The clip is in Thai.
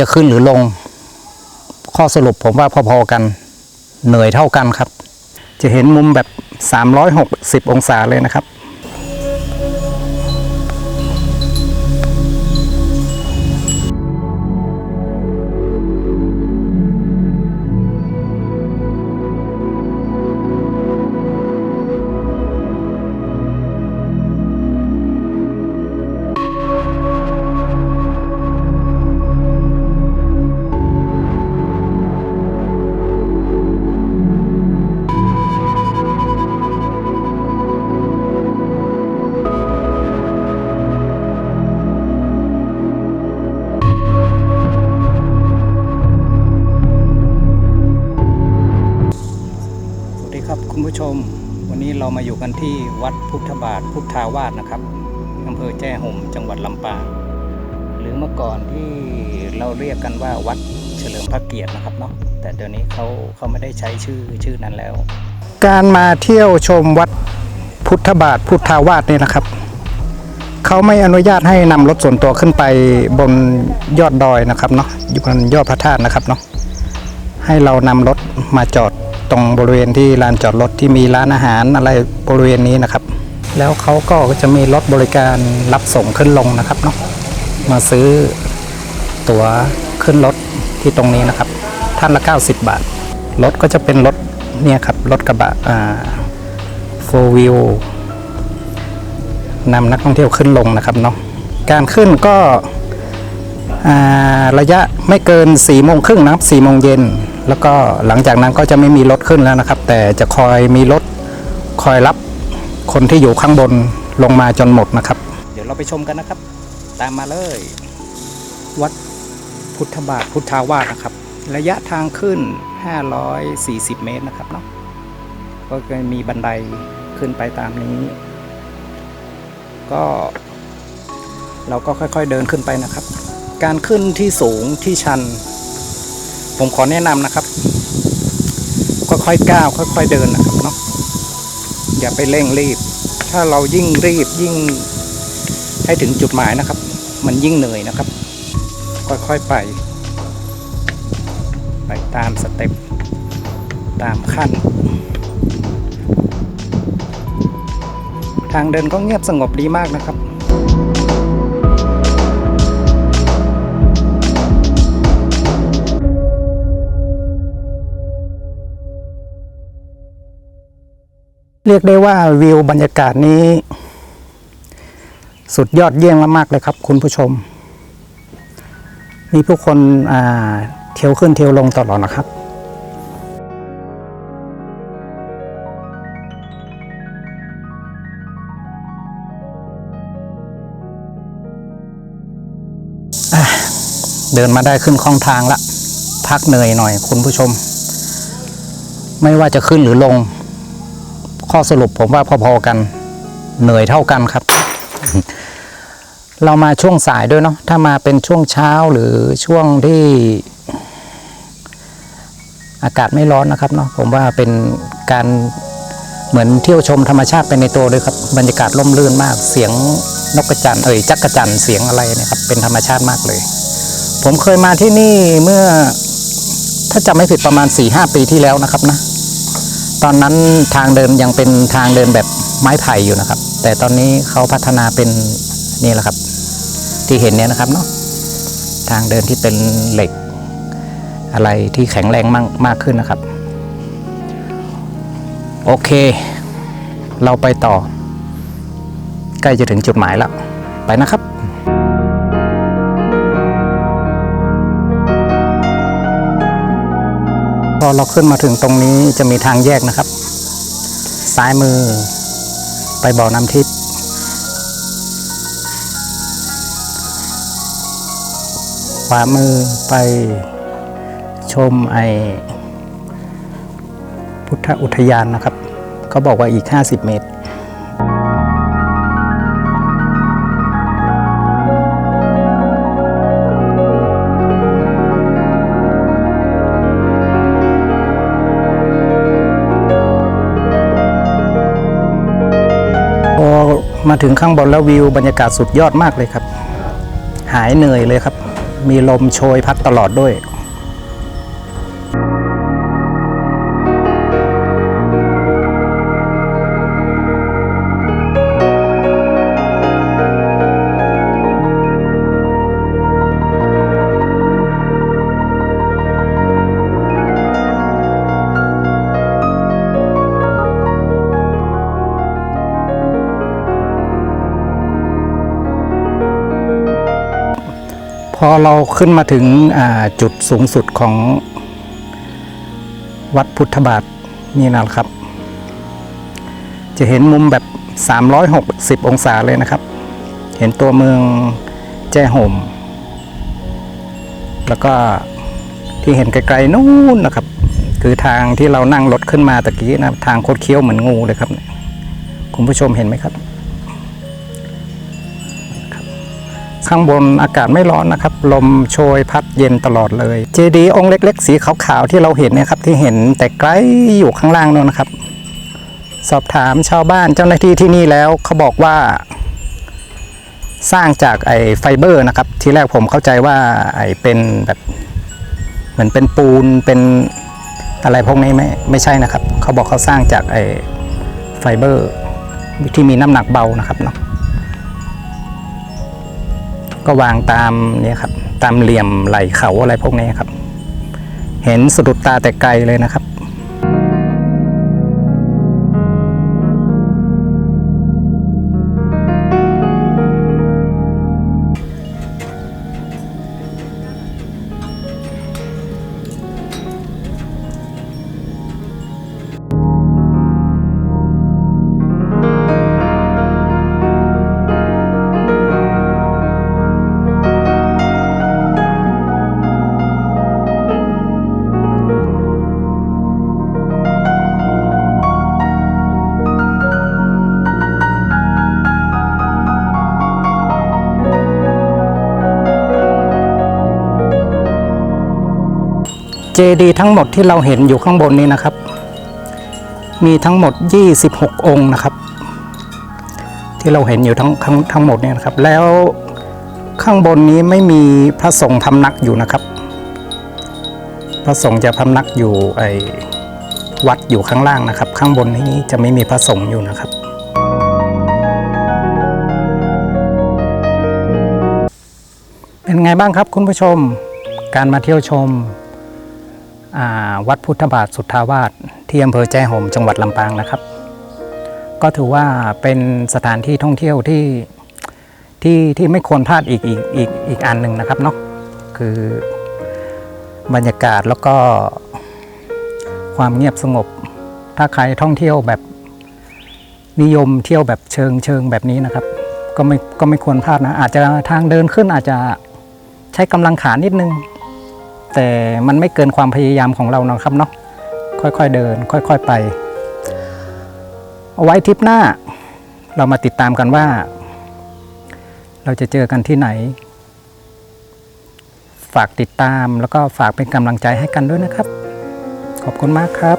จะขึ้นหรือลง ข้อสรุปผมว่าพอๆกัน เหนื่อยเท่ากันครับ จะเห็นมุมแบบ 360 องศาเลยนะครับ วันนี้เรามาอยู่กันที่วัดพุทธบาทพุทธาวาสนะครับอำเภอแจ้ห่มจังหวัดลำปางหรือเมื่อก่อนที่เราเรียกกันว่าวัดเฉลิมพระเกียรตินะครับเนาะแต่เดี๋ยวนี้เขาเขาไม่ได้ใช้ชื่อชื่อนั้นแล้ว การมาเที่ยวชมวัดพุทธบาทพุทธาวาสเนี่ยนะครับ เขาไม่อนุญาตให้นำรถส่วนตัวขึ้นไปบนยอดดอยนะครับเนาะอยู่บนยอดพระธาตุนะครับเนาะให้เรานำรถมาจอด ตรงบริเวณที่ลานจอดรถที่มีร้านอาหารอะไรบริเวณนี้นะครับ แล้วเขาก็จะมีรถบริการรับส่งขึ้นลงนะครับเนาะมาซื้อตั๋วขึ้นรถที่ตรงนี้นะครับ ท่านละ 90 บาทรถก็จะเป็นรถเนี่ยครับรถกระบะอ่าโฟวิวนำนักท่องเที่ยวขึ้นลงนะครับเนาะการขึ้นก็ระยะไม่เกิน4ี่โมงครึ่งนะครับ4ี่โมงเย็น แล้วก็หลังจากนั้นก็จะไม่มีรถขึ้นแล้วนะครับ แต่จะคอยมีรถคอยรับคนที่อยู่ข้างบนลงมาจนหมดนะครับ เดี๋ยวเราไปชมกันนะครับ ตามมาเลย วัดพุทธบาทพุทธาวาสนะครับ ระยะทางขึ้น 540 เมตรนะครับเนาะก็จะมีบันไดขึ้นไปตามนี้ ก็ เราก็ค่อยๆเดินขึ้นไปนะครับ การขึ้นที่สูงที่ชัน ผมขอแนะนำนะครับ ค่อยๆก้าวค่อย ๆเดินนะครับเนาะอย่าไปเร่งรีบ ถ้าเรายิ่งรีบยิ่งให้ถึงจุดหมายนะครับ มันยิ่งเหนื่อยนะครับ ค่อยๆไป ไปตามสเต็ปตามขั้น ทางเดินก็เงียบสงบดีมากนะครับ เรียกได้ว่าวิวบรรยากาศนี้ สุดยอดเยี่ยมมากๆเลยครับ คุณผู้ชม มีผู้คนอ่าเที่ยวขึ้นเที่ยวลงตลอดนะครับเดินมาได้ขึ้นข้องทางละ พักเหนื่อยหน่อยคุณผู้ชม ไม่ว่าจะขึ้นหรือลง ข้อสรุปผมว่าพอๆกัน เหนื่อยเท่ากันครับ เรามาช่วงสายด้วยเนาะถ้ามาเป็นช่วงเช้าหรือช่วงที่ อากาศไม่ร้อนนะครับเนาะผมว่าเป็นการเหมือนเที่ยวชมธรรมชาติไปในตัวเลยครับ บรรยากาศร่มรื่นมากเสียงนกกระจันเอ่ยจักกระจันเสียงอะไรเนะครับ เป็นธรรมชาติมากเลย ผมเคยมาที่นี่เมื่อถ้าจำไม่ผิดประมาณ4ี่หปีที่แล้วนะครับนะ ตอนนั้นทางเดินยังเป็นทางเดินแบบไม้ไผ่อยู่นะครับ แต่ตอนนี้เขาพัฒนาเป็นนี่แหละครับ ที่เห็นเนี่ยนะครับเนาะทางเดินที่เป็นเหล็ก อะไรที่แข็งแรงมากมากขึ้นนะครับ โอเค เราไปต่อ ใกล้จะถึงจุดหมายแล้ว ไปนะครับ อเราขึ้นมาถึงตรงนี้จะมีทางแยกนะครับ ซ้ายมือ ไปบ่อน้ำทิพย์ขวามือไปชมไอพุทธอุทยานนะครับ เขาบอกว่าอีก 50 เมตร มาถึงข้างบนแล้ววิวบรรยากาศสุดยอดมากเลยครับ หายเหนื่อยเลยครับ มีลมโชยพัดตลอดด้วย อเราขึ้นมาถึงจุดสูงสุดของวัดพุทธบาทนี่นะครับ จะเห็นมุมแบบ 360 องศาเลยนะครับ เห็นตัวเมืองแจ้ห่ม แล้วก็ที่เห็นไกลๆนู่นนะครับ คือทางที่เรานั่งรถขึ้นมาตะกี้นะทางโคดเคี้ยวเหมือนงูเลยครับ คุณผู้ชมเห็นไหมครับ ข้างบนอากาศไม่ร้อนนะครับ ลมโชยพัดเย็นตลอดเลย เจดีย์องค์เล็ก ๆ สีขาวๆที่เราเห็นนะครับที่เห็นแต่ไกลอยู่ข้างล่างนู่นนะครับ สอบถามชาวบ้านเจ้าหน้าที่ที่นี่แล้วเขาบอกว่า สร้างจากไอ้ไฟเบอร์นะครับ ทีแรกผมเข้าใจว่าไอ้เป็นแบบเหมือนเป็นปูนเป็นอะไรพวกนี้ไม่ไม่ใช่นะครับ เขาบอกเขาสร้างจากไอ้ไฟเบอร์ที่มีน้ำหนักเบานะครับเนาะ ก็วางตามเนี่ยครับ ตามเหลี่ยมไหลเขาอะไรพวกนี้ครับ เห็นสะดุดตาแต่ไกลเลยนะครับ เจดีย์ทั้งหมดที่เราเห็นอยู่ข้างบนนี้นะครับ มีทั้งหมด 26 องค์นะครับ ที่เราเห็นอยู่ทั้งทั้งทั้งหมดเนี่ยนะครับ แล้วข้างบนนี้ไม่มีพระสงฆ์พำนักอยู่นะครับ พระสงฆ์จะพำนักอยู่ไอ้วัดอยู่ข้างล่างนะครับ ข้างบนนี้จะไม่มีพระสงฆ์อยู่นะครับ เป็นไงบ้างครับคุณผู้ชม การมาเที่ยวชม วัดพุทธบาทสุทธาวาสที่อำเภอแจ้ห่มจังหวัดลำปางนะครับ ก็ถือว่าเป็นสถานที่ท่องเที่ยวที่ที่ที่ไม่ควรพลาดอีกอีกอีกอีกอันหนึ่งนะครับเนาะคือบรรยากาศแล้วก็ความเงียบสงบ ถ้าใครท่องเที่ยวแบบนิยมเที่ยวแบบเชิงเชิงแบบนี้นะครับ ก็ไม่ก็ไม่ควรพลาดนะ อาจจะทางเดินขึ้นอาจจะใช้กำลังขานิดนึง แต่มันไม่เกินความพยายามของเรานะครับเนาะค่อยๆเดิน ค่อย ๆไป เอาไว้ทริปหน้า เรามาติดตามกันว่า เราจะเจอกันที่ไหน ฝากติดตามแล้วก็ฝากเป็นกำลังใจให้กันด้วยนะครับ ขอบคุณมากครับ